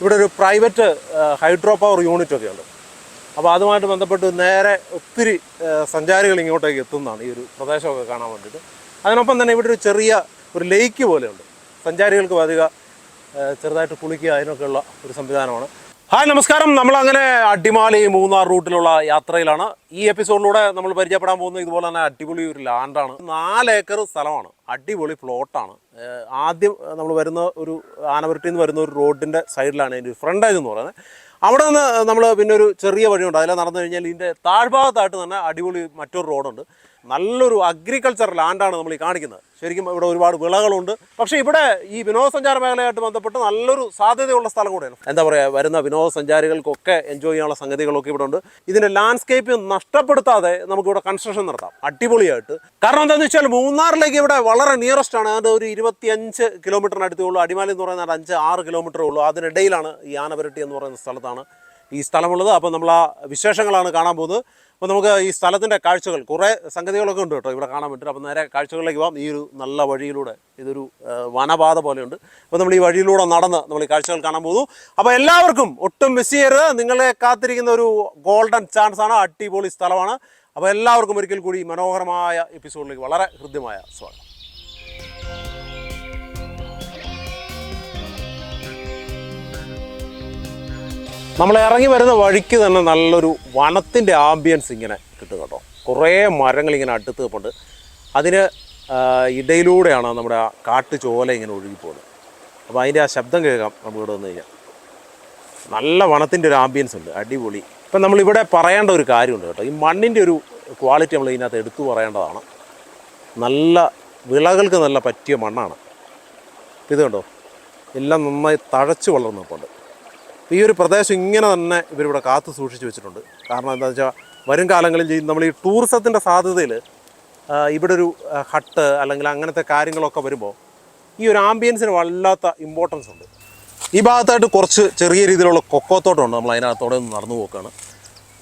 ഇവിടെ ഒരു private hydro power unit ഒക്കെ ഉണ്ട്. അപ്പോൾ അതുമായിട്ട് ബന്ധപ്പെട്ട് നേരെ ഒത്തിരി സഞ്ചാരികൾ ഇങ്ങോട്ടേക്ക് എത്തുന്നതാണ് ഈ ഒരു പ്രദേശമൊക്കെ കാണാൻ വേണ്ടിയിട്ട്. അതിനൊപ്പം തന്നെ ഇവിടെ ഒരു ചെറിയ ഒരു ലേക്ക് പോലെയുണ്ട്. സഞ്ചാരികൾക്ക് അധികം ചെറുതായിട്ട് കുളിക്കുക അതിനൊക്കെയുള്ള ഒരു സംവിധാനമാണ്. ഹായ് നമസ്കാരം. നമ്മൾ അങ്ങനെ അടിമാലി മൂന്നാർ റൂട്ടിലുള്ള യാത്രയിലാണ്. ഈ എപ്പിസോഡിലൂടെ നമ്മൾ പരിചയപ്പെടാൻ പോകുന്നത് ഇതുപോലെ തന്നെ അടിപൊളി ഒരു ലാൻഡാണ് നാല് ഏക്കർ സ്ഥലമാണ്. അടിപൊളി പ്ലോട്ടാണ് ആദ്യം നമ്മൾ വരുന്ന ഒരു ആനവരട്ടിയിൽ നിന്ന് വരുന്ന ഒരു റോഡിന്റെ സൈഡിലാണ് അതിന്റെ ഫ്രണ്ടേജ് എന്ന് പറയുന്നത്. അവിടെ നിന്ന് നമ്മൾ പിന്നെ ഒരു ചെറിയ വഴിയുണ്ട്. അതിൽ നടന്നു കഴിഞ്ഞാൽ ഇതിന്റെ താഴ്ഭാഗത്തായിട്ട് തന്നെ അടിപൊളി മറ്റൊരു റോഡുണ്ട് നല്ലൊരു അഗ്രികൾച്ചർ ലാൻഡാണ് നമ്മൾ ഈ കാണിക്കുന്നത്. ശരിക്കും ഇവിടെ ഒരുപാട് വിളകളുണ്ട്. പക്ഷേ ഇവിടെ ഈ വിനോദസഞ്ചാര മേഖലയായിട്ട് ബന്ധപ്പെട്ട് നല്ലൊരു സാധ്യതയുള്ള സ്ഥലം കൂടെയാണ്. എന്താ പറയുക വരുന്ന വിനോദസഞ്ചാരികൾക്കൊക്കെ എൻജോയ് ചെയ്യാനുള്ള സംഗതികളൊക്കെ ഇവിടെ ഉണ്ട്. ഇതിന്റെ ലാൻഡ്സ്കേപ്പ് നഷ്ടപ്പെടുത്താതെ നമുക്കിവിടെ കൺസ്ട്രക്ഷൻ നടത്താം. അടിപൊളിയായിട്ട്. കാരണം എന്താണെന്ന് വെച്ചാൽ മൂന്നാറിലേക്ക് ഇവിടെ വളരെ നിയറസ്റ്റ് ആണ്. അതിന്റെ ഒരു ഇരുപത്തിയഞ്ച് കിലോമീറ്ററിനടുത്തേ ഉള്ളൂ അടിമാലി എന്ന് പറയുന്നത് അഞ്ച് ആറ് കിലോമീറ്ററേ ഉള്ളൂ. അതിനിടയിലാണ് ഈ ആനപരട്ടി എന്ന് പറയുന്ന സ്ഥലത്താണ് ഈ സ്ഥലമുള്ളത്. അപ്പോൾ നമ്മൾ ആ വിശേഷങ്ങളാണ് കാണാൻ പോകുന്നത്. അപ്പോൾ നമുക്ക് ഈ സ്ഥലത്തിന്റെ കാഴ്ചകൾ കുറേ സംഗതികളൊക്കെ ഉണ്ട് കേട്ടോ ഇവിടെ കാണാൻ പറ്റും അപ്പോൾ നേരെ കാഴ്ചകളിലേക്ക് പോകാം ഈ ഒരു നല്ല വഴിയിലൂടെ ഇതൊരു വനപാത പോലെയുണ്ട്. അപ്പോൾ നമ്മൾ ഈ വഴിയിലൂടെ നടന്ന് നമ്മൾ ഈ കാഴ്ചകൾ കാണാൻ പോകുന്നു. അപ്പോൾ എല്ലാവർക്കും ഒട്ടും മിസ് ചെയ്യരുത്. നിങ്ങളെ കാത്തിരിക്കുന്ന ഒരു ഗോൾഡൻ ചാൻസ് ആണ്. അടിപൊളി സ്ഥലമാണ്. അപ്പോൾ എല്ലാവർക്കും ഒരിക്കൽ കൂടി മനോഹരമായ എപ്പിസോഡിലേക്ക് വളരെ ഹൃദ്യമായ സ്വാഗതം. നമ്മൾ ഇറങ്ങി വരുന്ന വഴിക്ക് തന്നെ നല്ലൊരു വനത്തിന്റെ ആംബിയൻസ് ഇങ്ങനെ കിട്ടും കേട്ടോ. കുറേ മരങ്ങൾ ഇങ്ങനെ അടുത്ത് നിൽപ്പുണ്ട് അതിന് ഇടയിലൂടെയാണ് നമ്മുടെ ആ കാട്ടുചോല ഇങ്ങനെ ഒഴുകിപ്പോകുന്നത് അപ്പോൾ അതിന്റെ ആ ശബ്ദം കേൾക്കാം നമുക്ക് ഇവിടെ വന്നു കഴിഞ്ഞാൽ. നല്ല വനത്തിന്റെ ഒരു ആംബിയൻസ് ഉണ്ട് അടിപൊളി. ഇപ്പം നമ്മളിവിടെ പറയേണ്ട ഒരു കാര്യമുണ്ട് കേട്ടോ. ഈ മണ്ണിന്റെ ഒരു ക്വാളിറ്റി നമ്മൾ ഇതിനകത്ത് എടുത്തു പറയേണ്ടതാണ്. നല്ല വിളകൾക്ക് നല്ല പറ്റിയ മണ്ണാണ്. ഇത് കണ്ടോ? എല്ലാം നന്നായി തഴച്ചു വളർന്നു നിൽപ്പുണ്ട് അപ്പോൾ ഈ ഒരു പ്രദേശം ഇങ്ങനെ തന്നെ ഇവരിവിടെ കാത്തു സൂക്ഷിച്ചു വെച്ചിട്ടുണ്ട്. കാരണം എന്താണെന്ന് വെച്ചാൽ വരും കാലങ്ങളിൽ നമ്മൾ ഈ ടൂറിസത്തിന്റെ സാധ്യതയിൽ ഇവിടെ ഒരു ഹട്ട് അല്ലെങ്കിൽ അങ്ങനത്തെ കാര്യങ്ങളൊക്കെ വരുമ്പോൾ ഈ ഒരു ആംബിയൻസിന് വല്ലാത്ത ഇമ്പോർട്ടൻസ് ഉണ്ട്. ഈ ഭാഗത്തായിട്ട് കുറച്ച് ചെറിയ രീതിയിലുള്ള കൊക്കോത്തോട്ടമുണ്ട്. നമ്മൾ അതിനകത്തോടെ ഒന്ന് നടന്നു പോക്കാണ്.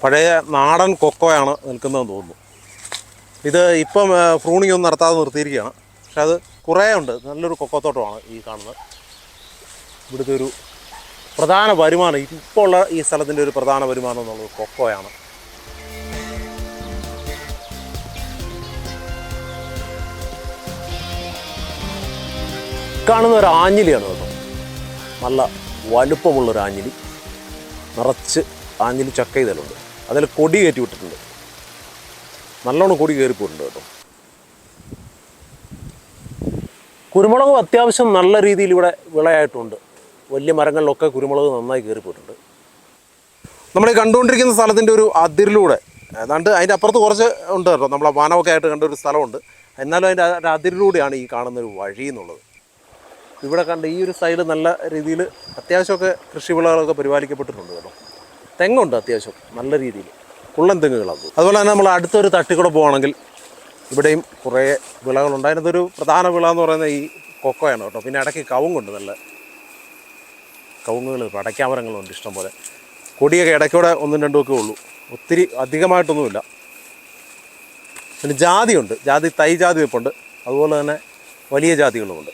പഴയ നാടൻ കൊക്കോയാണ് നിൽക്കുന്നതെന്ന് തോന്നുന്നു. ഇത് ഇപ്പം ഫ്രൂണിംഗ് ഒന്നും നടത്താതെ നിർത്തിയിരിക്കുകയാണ്. പക്ഷെ അത് കുറേ ഉണ്ട് നല്ലൊരു കൊക്കോത്തോട്ടമാണ് ഈ കാണുന്നത്. ഇവിടുത്തെ ഒരു പ്രധാന വരുമാനം. ഇപ്പോൾ ഉള്ള ഈ സ്ഥലത്തിന്റെ ഒരു പ്രധാന വരുമാനം എന്നുള്ളത് കൊക്കോയാണ്. കാണുന്ന ഒരു ആഞ്ഞിലിയാണ് കേട്ടോ. നല്ല വലുപ്പമുള്ളൊരു ആഞ്ഞിലി. നിറച്ച് ആഞ്ഞിലി ചക്ക ചെയ്തലുണ്ട് അതിൽ കൊടി കയറ്റി വിട്ടിട്ടുണ്ട്. നല്ലോണം കൊടി കയറിപ്പോയിട്ടുണ്ട് കേട്ടോ. കുരുമുളകും അത്യാവശ്യം നല്ല രീതിയിൽ ഇവിടെ വിളയായിട്ടുണ്ട്. വലിയ മരങ്ങളിലൊക്കെ കുരുമുളക് നന്നായി കയറിപ്പോയിട്ടുണ്ട് നമ്മൾ ഈ കണ്ടുകൊണ്ടിരിക്കുന്ന സ്ഥലത്തിന്റെ ഒരു അതിരിലൂടെ ഏതാണ്ട് അതിന്റെ അപ്പുറത്ത് കുറച്ച് ഉണ്ട് കേട്ടോ. നമ്മളെ വനമൊക്കെ ആയിട്ട് കണ്ട ഒരു സ്ഥലമുണ്ട്. എന്നാലും അതിന്റെ അതിരിലൂടെയാണ് ഈ കാണുന്ന ഒരു വഴി എന്നുള്ളത്. ഇവിടെ കണ്ട ഈ ഒരു സൈഡ് നല്ല രീതിയിൽ അത്യാവശ്യമൊക്കെ കൃഷിവിളകളൊക്കെ പരിപാലിക്കപ്പെട്ടിട്ടുണ്ട് കേട്ടോ. തെങ്ങുണ്ട് അത്യാവശ്യം നല്ല രീതിയിൽ. കുള്ളൻ തെങ്ങുകളാണ്. അതുപോലെ തന്നെ നമ്മൾ അടുത്തൊരു തട്ടിക്കൂടെ പോവുകയാണെങ്കിൽ ഇവിടെയും കുറേ വിളകളുണ്ട്. അതിനകത്തൊരു പ്രധാന വിള എന്ന് പറയുന്നത് ഈ കൊക്കോയാണ് കേട്ടോ. പിന്നെ ഇടയ്ക്ക് കവുങ്ങുണ്ട് നല്ല കവുങ്ങുകൾ പടയ്ക്കാമരങ്ങളുണ്ട് ഇഷ്ടംപോലെ. കൊടിയൊക്കെ ഇടയ്ക്കൂടെ ഒന്നും രണ്ടും ഒക്കെ ഉള്ളൂ. ഒത്തിരി അധികമായിട്ടൊന്നുമില്ല. പിന്നെ ജാതിയുണ്ട്. ജാതി തൈ ജാതി വെപ്പുണ്ട്. അതുപോലെ തന്നെ വലിയ ജാതികളുമുണ്ട്.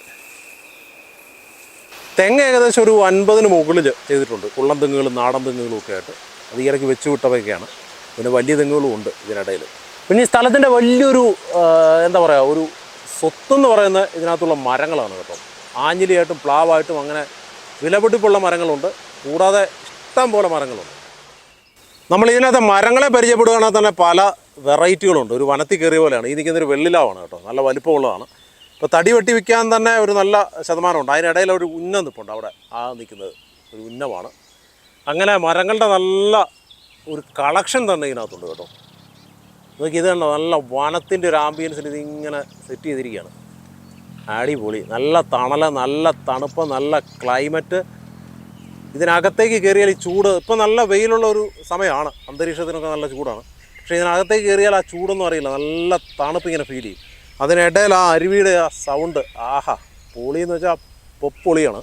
തെങ്ങ് ഏകദേശം ഒരു അൻപതിന് മുകളിൽ ചെയ്തിട്ടുണ്ട്. കുള്ളം തെങ്ങുകളും നാടൻ തെങ്ങുകളും ഒക്കെ ആയിട്ട്. അത് ഈ ഇടയ്ക്ക് വെച്ച് വിട്ടവയൊക്കെയാണ് പിന്നെ വലിയ തെങ്ങുകളും ഉണ്ട് ഇതിനിടയിൽ. പിന്നെ ഈ സ്ഥലത്തിന്റെ വലിയൊരു എന്താ പറയുക ഒരു സ്വത്തെന്ന് പറയുന്ന ഇതിനകത്തുള്ള മരങ്ങളാണ് കേട്ടോ. ആഞ്ഞിലിയായിട്ടും പ്ലാവായിട്ടും അങ്ങനെ വിലപിടിപ്പുള്ള മരങ്ങളുണ്ട്. കൂടാതെ ഇഷ്ടം പോലെ മരങ്ങളുണ്ട്. നമ്മൾ ഇതിനകത്ത് മരങ്ങളെ പരിചയപ്പെടുകയാണെങ്കിൽ തന്നെ പല വെറൈറ്റികളുണ്ട്. ഒരു വനത്തിൽ കയറിയ പോലെയാണ്. ഈ നിൽക്കുന്നൊരു വെള്ളിലാവാണ് കേട്ടോ. നല്ല വലിപ്പമുള്ളതാണ്. ഇപ്പോൾ തടി വെട്ടി വിൽക്കാൻ തന്നെ ഒരു നല്ല ശതമാനമുണ്ട്. അതിനിടയിൽ ഒരു ഉന്നം നിൽപ്പുണ്ട് അവിടെ. ആ നിൽക്കുന്നത് ഒരു ഉന്നമാണ്. അങ്ങനെ മരങ്ങളുടെ നല്ല ഒരു കളക്ഷൻ തന്നെ ഇതിനകത്തുണ്ട് കേട്ടോ. നോക്കി ഇത് നല്ല വനത്തിന്റെ ഒരു ആംബിയൻസിൽ ഇതിങ്ങനെ സെറ്റ് ചെയ്തിരിക്കുകയാണ്. അടിപൊളി. നല്ല തണല നല്ല തണുപ്പ് നല്ല ക്ലൈമറ്റ് ഇതിനകത്തേക്ക് കയറിയാൽ ഈ ചൂട് ഇപ്പം നല്ല വെയിലുള്ള ഒരു സമയമാണ്. അന്തരീക്ഷത്തിനൊക്കെ നല്ല ചൂടാണ്. പക്ഷേ ഇതിനകത്തേക്ക് കയറിയാൽ ആ ചൂടൊന്നും അറിയില്ല. നല്ല തണുപ്പ് ഇങ്ങനെ ഫീൽ ചെയ്യും. അതിനിടയിൽ ആ അരുവിയുടെ ആ സൗണ്ട് ആഹാ പൊളി എന്ന് വെച്ചാൽ പൊപ്പൊളിയാണ്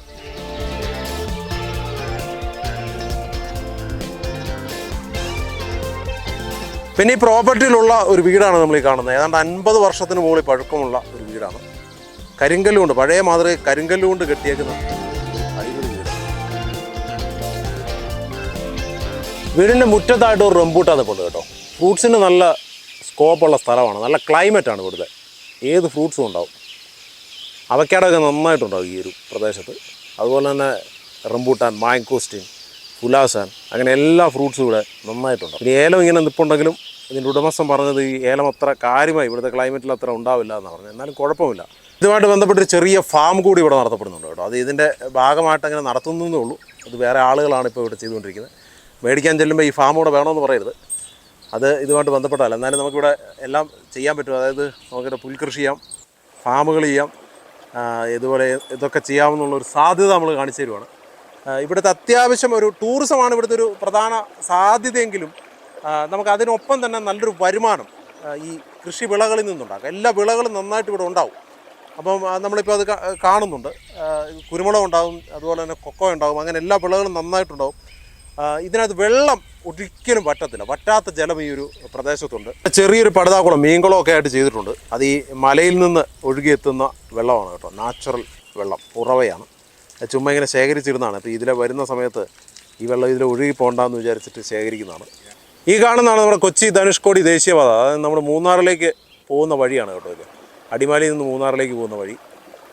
പിന്നെ ഈ പ്രോപ്പർട്ടിയിലുള്ള ഒരു വീടാണ് നമ്മൾ ഈ കാണുന്നത്. ഏതാണ്ട് അൻപത് വർഷത്തിന് മുകളിൽ പഴക്കമുള്ള ഒരു വീടാണ്. കരിങ്കല്ലുകൊണ്ട് പഴയ മാതൃക കരിങ്കല്ലുകൊണ്ട് കെട്ടിയേക്കുന്ന വീടിന്റെ മുറ്റത്തായിട്ട് ഒരു റംബൂട്ടാൻ കൊണ്ട് കേട്ടോ. ഫ്രൂട്ട്സിന് നല്ല സ്കോപ്പുള്ള സ്ഥലമാണ് നല്ല ക്ലൈമറ്റാണ് ഇവിടുത്തെ. ഏത് ഫ്രൂട്ട്സും ഉണ്ടാവും. അവക്കാടൊക്കെ നന്നായിട്ടുണ്ടാവും ഈ ഒരു പ്രദേശത്ത്. അതുപോലെ തന്നെ റംബൂട്ടാൻ മാങ്കോസ്റ്റിൻ ഫുലാസാൻ അങ്ങനെ എല്ലാ ഫ്രൂട്ട്സും ഇവിടെ നന്നായിട്ടുണ്ടാവും. ഇനി ഏലം ഇങ്ങനെ നിൽപ്പുണ്ടെങ്കിലും ഇതിന്റെ ഉടമസ്ഥൻ പറഞ്ഞത് ഈ ഏലം അത്ര കാര്യമായി ഇവിടുത്തെ ക്ലൈമറ്റിൽ അത്ര ഉണ്ടാവില്ല എന്നാണ് പറഞ്ഞത്. എന്നാലും കുഴപ്പമില്ല. ഇതുമായിട്ട് ബന്ധപ്പെട്ടൊരു ചെറിയ ഫാം കൂടി ഇവിടെ നടത്തപ്പെടുന്നുണ്ട് കേട്ടോ. അത് ഇതിന്റെ ഭാഗമായിട്ട് അങ്ങനെ നടത്തുന്നതേ ഉള്ളൂ. അത് വേറെ ആളുകളാണ് ഇപ്പോൾ ഇവിടെ ചെയ്തുകൊണ്ടിരിക്കുന്നത്. മേടിക്കാൻ ചെല്ലുമ്പോൾ ഈ ഫാം കൂടെ വേണമെന്ന് പറയരുത്. അത് ഇതുമായിട്ട് ബന്ധപ്പെട്ടല്ല എന്നാലും നമുക്കിവിടെ എല്ലാം ചെയ്യാൻ പറ്റും. അതായത് നമുക്കിവിടെ പുൽകൃഷി ചെയ്യാം ഫാമുകൾ ചെയ്യാം ഇതുപോലെ ഇതൊക്കെ ചെയ്യാമെന്നുള്ള ഒരു സാധ്യത നമ്മൾ കാണിച്ചു തരുവാണ്. ഇവിടുത്തെ അത്യാവശ്യം ഒരു ടൂറിസമാണ് ഇവിടുത്തെ ഒരു പ്രധാന സാധ്യതയെങ്കിലും നമുക്ക് അതിനൊപ്പം തന്നെ നല്ലൊരു വരുമാനം ഈ കൃഷി വിളകളിൽ നിന്നുണ്ടാക്കാം. എല്ലാ വിളകളും നന്നായിട്ട് ഇവിടെ ഉണ്ടാവും. അപ്പം നമ്മളിപ്പോൾ അത് കാണുന്നുണ്ട്. കുരുമുളക് ഉണ്ടാകും അതുപോലെ തന്നെ കൊക്കോ ഉണ്ടാകും അങ്ങനെ എല്ലാ വിളകളും നന്നായിട്ടുണ്ടാകും ഇതിനകത്ത് വെള്ളം ഒരിക്കലും വറ്റത്തില്ല. വറ്റാത്ത ജലം ഈ ഒരു പ്രദേശത്തുണ്ട്. ചെറിയൊരു പടുതാക്കുളം മീൻകുളം ഒക്കെ ആയിട്ട് ചെയ്തിട്ടുണ്ട്. അത് ഈ മലയിൽ നിന്ന് ഒഴുകിയെത്തുന്ന വെള്ളമാണ് കേട്ടോ. നാച്ചുറൽ വെള്ളം ഉറവയാണ്. ചുമ്മാ ഇങ്ങനെ ശേഖരിച്ചിരുന്നതാണ്. അപ്പോൾ ഇതിലെ വരുന്ന സമയത്ത് ഈ വെള്ളം ഇതിൽ ഒഴുകി പോകണ്ടെന്ന് വിചാരിച്ചിട്ട് ശേഖരിക്കുന്നതാണ്. ഈ കാണുന്നതാണ് നമ്മുടെ കൊച്ചി ധനുഷ്കോടി ദേശീയപാത. അതായത് നമ്മുടെ മൂന്നാറിലേക്ക് പോകുന്ന വഴിയാണ് കേട്ടോ ഇത്. അടിമാലിയിൽ നിന്ന് മൂന്നാറിലേക്ക് പോകുന്ന വഴി.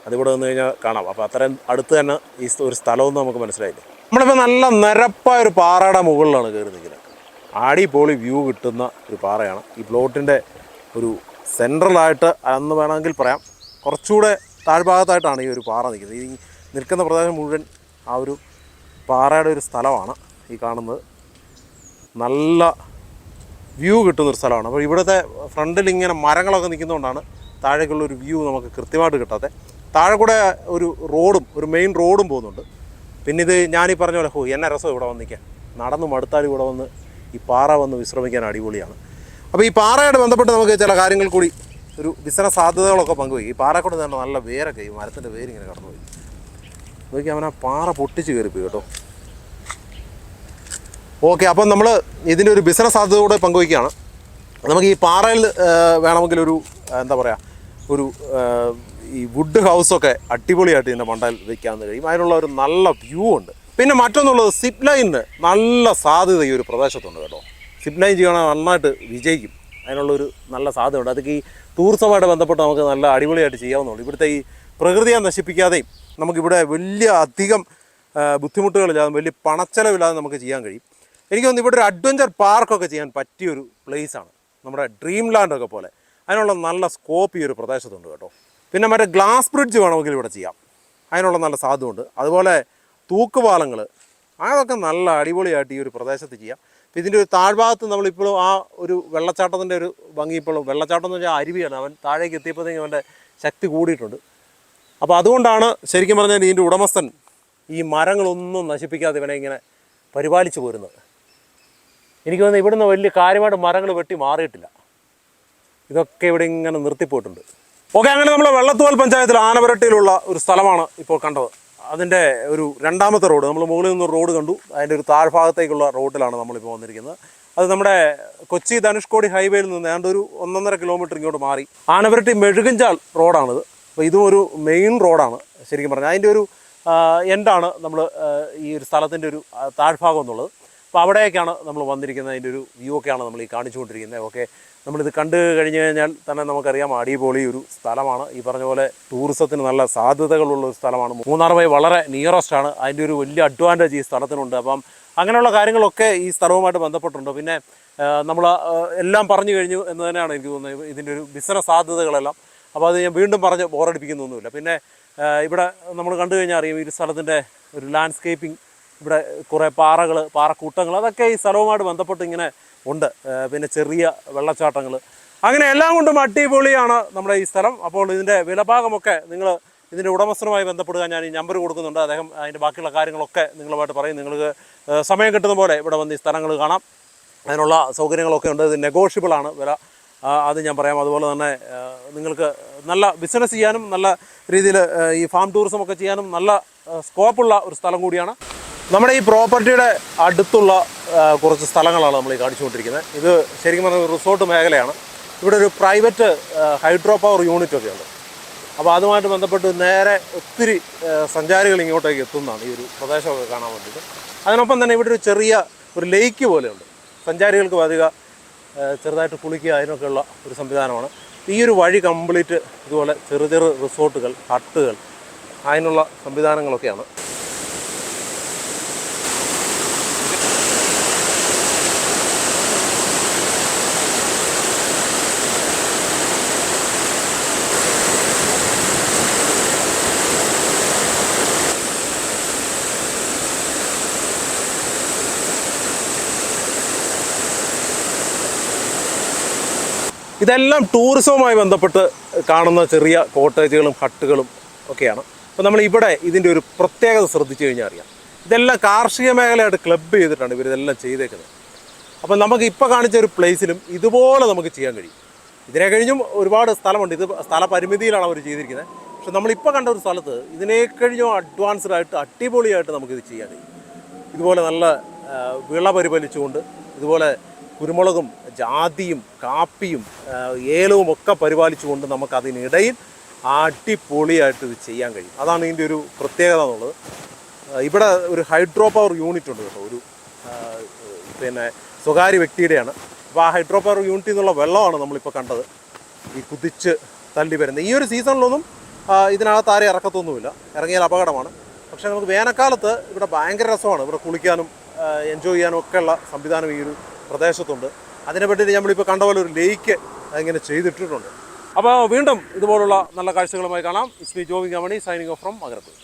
അതിവിടെ വന്നു കഴിഞ്ഞാൽ കാണാം. അപ്പോൾ അത്രയും അടുത്ത് തന്നെ ഈ ഒരു സ്ഥലമൊന്നും നമുക്ക് മനസ്സിലായില്ല. നമ്മളിപ്പോൾ നല്ല നിരപ്പായ ഒരു പാറയുടെ മുകളിലാണ് കയറി നിൽക്കുന്നത്. അടിപൊളി വ്യൂ കിട്ടുന്ന ഒരു പാറയാണ്. ഈ പ്ലോട്ടിന്റെ ഒരു സെൻട്രലായിട്ട് അന്ന് വേണമെങ്കിൽ പറയാം. കുറച്ചുകൂടെ താഴ്ഭാഗത്തായിട്ടാണ് ഈ ഒരു പാറ നിൽക്കുന്നത്. ഈ നിൽക്കുന്ന പ്രദേശം മുഴുവൻ ആ ഒരു പാറയുടെ ഒരു സ്ഥലമാണ് ഈ കാണുന്നത്. നല്ല വ്യൂ കിട്ടുന്നൊരു സ്ഥലമാണ്. അപ്പോൾ ഇവിടുത്തെ ഫ്രണ്ടിൽ ഇങ്ങനെ മരങ്ങളൊക്കെ നിൽക്കുന്നതുകൊണ്ടാണ് താഴേക്കുള്ള ഒരു വ്യൂ നമുക്ക് കൃത്യമായിട്ട് കിട്ടാതെ താഴെ കൂടെ ഒരു റോഡും ഒരു മെയിൻ റോഡും പോകുന്നുണ്ട്. പിന്നെ ഇത് ഞാനീ പറഞ്ഞ പോലെ ഹോ എന്നെ രസം ഇവിടെ വന്നിരിക്കാൻ നടന്ന് മടുത്താൽ ഇവിടെ വന്ന് ഈ പാറ വന്ന് വിശ്രമിക്കാൻ അടിപൊളിയാണ്. അപ്പോൾ ഈ പാറയോട് ബന്ധപ്പെട്ട് നമുക്ക് ചില കാര്യങ്ങൾ കൂടി ഒരു ബിസിനസ് സാധ്യതകളൊക്കെ പങ്കുവയ്ക്കും. ഈ പാറക്കൂടെ തന്നെ നല്ല വേരൊക്കെ ഈ മരത്തിന്റെ വേരിങ്ങനെ കടന്നുപോയി നോക്കി അവൻ ആ പാറ പൊട്ടിച്ച് കയറിപ്പോയി കേട്ടോ. ഓക്കെ അപ്പം നമ്മൾ ഇതിന്റെ ഒരു ബിസിനസ് സാധ്യത കൂടെ പങ്കുവയ്ക്കുകയാണ്. നമുക്ക് ഈ പാറയിൽ വേണമെങ്കിൽ ഒരു എന്താ പറയുക ഒരു ഈ വുഡ് ഹൗസൊക്കെ അടിപൊളിയായിട്ട് ഇതിന്റെ മണ്ടയിൽ വെക്കാൻ കഴിയും. അതിനുള്ള ഒരു നല്ല വ്യൂ ഉണ്ട്. പിന്നെ മറ്റൊന്നുള്ളത് സിപ്പ് ലൈനിന് നല്ല സാധ്യത ഈ ഒരു പ്രദേശത്തുണ്ട് കേട്ടോ. സിപ്പ് ലൈൻ ചെയ്യണ നന്നായിട്ട് വിജയിക്കും. അതിനുള്ളൊരു നല്ല സാധ്യതയുണ്ട്. അതൊക്കെ ഈ ടൂറിസമായിട്ട് ബന്ധപ്പെട്ട് നമുക്ക് നല്ല അടിപൊളിയായിട്ട് ചെയ്യാവുന്നുള്ളൂ ഇവിടുത്തെ ഈ പ്രകൃതിയെ നശിപ്പിക്കാതെയും നമുക്കിവിടെ വലിയ അധികം ബുദ്ധിമുട്ടുകളില്ലാതെ വലിയ പണച്ചെലവില്ലാതെ നമുക്ക് ചെയ്യാൻ കഴിയും. എനിക്ക് തോന്നുന്നു ഇവിടെ ഒരു അഡ്വഞ്ചർ പാർക്കൊക്കെ ചെയ്യാൻ പറ്റിയൊരു പ്ലേസാണ് നമ്മുടെ ഡ്രീം ലാൻഡൊക്കെ പോലെ. അതിനുള്ള നല്ല സ്കോപ്പ് ഈ ഒരു പ്രദേശത്തുണ്ട് കേട്ടോ. പിന്നെ മറ്റേ ഗ്ലാസ് ബ്രിഡ്ജ് വേണമെങ്കിൽ ഇവിടെ ചെയ്യാം. അതിനുള്ള നല്ല സാധ്യതയുണ്ട്. അതുപോലെ തൂക്കുപാലങ്ങൾ അതൊക്കെ നല്ല അടിപൊളിയായിട്ട് ഈ ഒരു പ്രദേശത്ത് ചെയ്യാം. അപ്പോൾ ഇതിന്റെ ഒരു താഴ്ഭാഗത്ത് നമ്മളിപ്പോഴും ആ ഒരു വെള്ളച്ചാട്ടത്തിന്റെ ഒരു ഭംഗി ഇപ്പോഴും വെള്ളച്ചാട്ടം എന്ന് വെച്ചാൽ അരുവിയാണ്. അവൻ താഴേക്ക് എത്തിയപ്പോഴത്തേക്കും അവന്റെ ശക്തി കൂടിയിട്ടുണ്ട്. അപ്പോൾ അതുകൊണ്ടാണ് ശരിക്കും പറഞ്ഞാൽ ഇതിന്റെ ഉടമസ്ഥൻ ഈ മരങ്ങളൊന്നും നശിപ്പിക്കാതെ ഇവനെ ഇങ്ങനെ പരിപാലിച്ചു പോരുന്നത്. എനിക്ക് തോന്നുന്നു ഇവിടുന്ന് വലിയ കാര്യമായിട്ട് മരങ്ങൾ വെട്ടി മാറിയിട്ടില്ല. ഇതൊക്കെ ഇവിടെ ഇങ്ങനെ നിർത്തിപ്പോയിട്ടുണ്ട്. ഓക്കെ അങ്ങനെ നമ്മൾ വെള്ളത്തോൽ പഞ്ചായത്തിൽ ആനവരട്ടിയിലുള്ള ഒരു സ്ഥലമാണ് ഇപ്പോൾ കണ്ടത്. അതിന്റെ ഒരു രണ്ടാമത്തെ റോഡ് നമ്മൾ മുകളിൽ നിന്ന് റോഡ് കണ്ടു. അതിന്റെ ഒരു താഴ്ഭാഗത്തേക്കുള്ള റോഡിലാണ് നമ്മളിപ്പോൾ വന്നിരിക്കുന്നത്. അത് നമ്മുടെ കൊച്ചി ധനുഷ്കോടി ഹൈവേയിൽ നിന്ന് ഏതാണ്ട് ഒരു ഒന്നൊന്നര കിലോമീറ്റർ ഇങ്ങോട്ട് മാറി. ആനവരട്ടി മെഴുകഞ്ചാൽ റോഡാണിത്. അപ്പോൾ ഇതും ഒരു മെയിൻ റോഡാണ് ശരിക്കും പറഞ്ഞാൽ. അതിന്റെ ഒരു എൻഡാണ് നമ്മൾ ഈ ഒരു സ്ഥലത്തിന്റെ ഒരു താഴ്ഭാഗം എന്നുള്ളത്. അപ്പോൾ അവിടേക്കാണ് നമ്മൾ വന്നിരിക്കുന്നത്. അതിന്റെ ഒരു വ്യൂ ഒക്കെയാണ് നമ്മൾ ഈ കാണിച്ചുകൊണ്ടിരിക്കുന്നത്. ഓക്കെ. നമ്മളിത് കണ്ടു കഴിഞ്ഞു കഴിഞ്ഞാൽ തന്നെ നമുക്കറിയാം അടിപൊളി ഒരു സ്ഥലമാണ്. ഈ പറഞ്ഞ പോലെ ടൂറിസത്തിന് നല്ല സാധ്യതകളുള്ള ഒരു സ്ഥലമാണ്. മൂന്നാർ വഴി വളരെ നിയറസ്റ്റ് ആണ്. അതിന്റെ ഒരു വലിയ അഡ്വാന്റേജ് ഈ സ്ഥലത്തിനുണ്ട്. അപ്പം അങ്ങനെയുള്ള കാര്യങ്ങളൊക്കെ ഈ സ്ഥലവുമായിട്ട് ബന്ധപ്പെട്ടുണ്ട് പിന്നെ നമ്മൾ എല്ലാം പറഞ്ഞു കഴിഞ്ഞു എന്ന് തന്നെയാണ് എനിക്ക് തോന്നുന്നത്. ഇതിന്റെ ഒരു ബിസിനസ് സാധ്യതകളെല്ലാം. അപ്പോൾ അത് ഞാൻ വീണ്ടും പറഞ്ഞ് ബോറടിപ്പിക്കുന്നൊന്നുമില്ല. പിന്നെ ഇവിടെ നമ്മൾ കണ്ടു കഴിഞ്ഞാൽ അറിയാം ഈ സ്ഥലത്തിന്റെ ഒരു ലാൻഡ്സ്കേപ്പിംഗ് ഇവിടെ കുറേ പാറകൾ പാറക്കൂട്ടങ്ങൾ അതൊക്കെ ഈ സ്ഥലവുമായിട്ട് ബന്ധപ്പെട്ട് ഇങ്ങനെ ഉണ്ട്. പിന്നെ ചെറിയ വെള്ളച്ചാട്ടങ്ങൾ അങ്ങനെ എല്ലാം കൊണ്ടും അടിപൊളിയാണ് നമ്മുടെ ഈ സ്ഥലം. അപ്പോൾ ഇതിന്റെ വിലഭാഗമൊക്കെ നിങ്ങൾ ഇതിന്റെ ഉടമസ്ഥനുമായി ബന്ധപ്പെടുക. ഞാൻ ഈ നമ്പർ കൊടുക്കുന്നുണ്ട്. അദ്ദേഹം അതിന്റെ ബാക്കിയുള്ള കാര്യങ്ങളൊക്കെ നിങ്ങളുമായിട്ട് പറയും. നിങ്ങൾക്ക് സമയം കിട്ടുന്ന പോലെ ഇവിടെ വന്ന് ഈ സ്ഥലങ്ങൾ കാണാം. അതിനുള്ള സൗകര്യങ്ങളൊക്കെ ഉണ്ട്. ഇത് നെഗോഷ്യബിൾ ആണ് വില. അത് ഞാൻ പറയാം. അതുപോലെ തന്നെ നിങ്ങൾക്ക് നല്ല ബിസിനസ് ചെയ്യാനും നല്ല രീതിയിൽ ഈ ഫാം ടൂറിസം ഒക്കെ ചെയ്യാനും നല്ല സ്കോപ്പുള്ള ഒരു സ്ഥലം കൂടിയാണ്. നമ്മുടെ ഈ പ്രോപ്പർട്ടിയുടെ അടുത്തുള്ള കുറച്ച് സ്ഥലങ്ങളാണ് നമ്മൾ ഈ കാണിച്ചുകൊണ്ടിരിക്കുന്നത്. ഇത് ശരിക്കും പറഞ്ഞാൽ റിസോർട്ട് മേഖലയാണ്. ഇവിടെ ഒരു പ്രൈവറ്റ് ഹൈഡ്രോ പവർ യൂണിറ്റ് ഒക്കെ ഉണ്ട്. അപ്പോൾ അതുമായിട്ട് ബന്ധപ്പെട്ട് നേരെ ഒത്തിരി സഞ്ചാരികൾ ഇങ്ങോട്ടേക്ക് എത്തുന്നതാണ് ഈ ഒരു പ്രദേശമൊക്കെ കാണാൻ വേണ്ടിയിട്ട്. അതിനൊപ്പം തന്നെ ഇവിടെ ഒരു ചെറിയ ഒരു ലേക്ക് പോലെയുണ്ട്. സഞ്ചാരികൾക്ക് അധിക ചെറുതായിട്ട് കുളിക്കുക അതിനൊക്കെയുള്ള ഒരു സംവിധാനമാണ്. ഈ ഒരു വഴി കംപ്ലീറ്റ് ഇതുപോലെ ചെറു ചെറു റിസോർട്ടുകൾ ഹട്ടുകൾ അതിനുള്ള സംവിധാനങ്ങളൊക്കെയാണ്. ഇതെല്ലാം ടൂറിസവുമായി ബന്ധപ്പെട്ട് കാണുന്ന ചെറിയ കോട്ടേജുകളും ഹട്ടുകളും ഒക്കെയാണ്. അപ്പോൾ നമ്മൾ ഇവിടെ ഇതിന്റെ ഒരു പ്രത്യേകത ശ്രദ്ധിച്ചു കഴിഞ്ഞാൽ അറിയാം. ഇതെല്ലാം കാർഷിക മേഖലയായിട്ട് ക്ലബ്ബ് ചെയ്തിട്ടാണ് ഇവരിതെല്ലാം ചെയ്തേക്കുന്നത്. അപ്പോൾ നമുക്ക് ഇപ്പോൾ കാണിച്ച ഒരു പ്ലേസിലും ഇതുപോലെ നമുക്ക് ചെയ്യാൻ കഴിയും. ഇതിനെ കഴിഞ്ഞും ഒരുപാട് സ്ഥലമുണ്ട്. ഇത് സ്ഥല പരിമിതിയിലാണ് അവർ ചെയ്തിരിക്കുന്നത്. പക്ഷെ നമ്മളിപ്പോൾ കണ്ട ഒരു സ്ഥലത്ത് ഇതിനെ കഴിഞ്ഞും അഡ്വാൻസ്ഡ് ആയിട്ട് അടിപൊളിയായിട്ട് നമുക്കിത് ചെയ്യാൻ കഴിയും. ഇതുപോലെ നല്ല വിള പരിപാലിച്ചുകൊണ്ട് ഇതുപോലെ കുരുമുളകും ജാതിയും കാപ്പിയും ഏലവും ഒക്കെ പരിപാലിച്ചുകൊണ്ട് നമുക്കതിനിടയിൽ അടിപൊളിയായിട്ട് ഇത് ചെയ്യാൻ കഴിയും. അതാണ് ഇതിന്റെ ഒരു പ്രത്യേകത എന്നുള്ളത്. ഇവിടെ ഒരു ഹൈഡ്രോ പവർ യൂണിറ്റ് ഉണ്ട് കേട്ടോ ഒരു പിന്നെ സ്വകാര്യ വ്യക്തിയുടെയാണ്. അപ്പോൾ ആ ഹൈഡ്രോ പവർ യൂണിറ്റിൽ നിന്നുള്ള വെള്ളമാണ് നമ്മളിപ്പോൾ കണ്ടത്. ഈ കുതിച്ച് തള്ളി വരുന്നത് ഈ ഒരു സീസണിലൊന്നും ഇതിനകത്ത് ആരെയും ഇറക്കത്തൊന്നുമില്ല. ഇറങ്ങിയാൽ അപകടമാണ്. പക്ഷേ നമുക്ക് വേനൽക്കാലത്ത് ഇവിടെ ഭയങ്കര രസമാണ്. ഇവിടെ കുളിക്കാനും എൻജോയ് ചെയ്യാനും ഒക്കെയുള്ള സംവിധാനം ഈ ഒരു പ്രദേശത്തുണ്ട്. അതിനെ പറ്റി നമ്മളിപ്പോൾ കണ്ട പോലെ ഒരു ലേക്ക് അതിങ്ങനെ ചെയ്തിട്ടിട്ടുണ്ട്. അപ്പോൾ വീണ്ടും ഇതുപോലുള്ള നല്ല കാഴ്ചകളുമായി കാണാം. ഇസ്മി ജോവിംഗ് കമണി സൈനിങ് ഓഫ് ഫ്രം മകരപ്പുഴ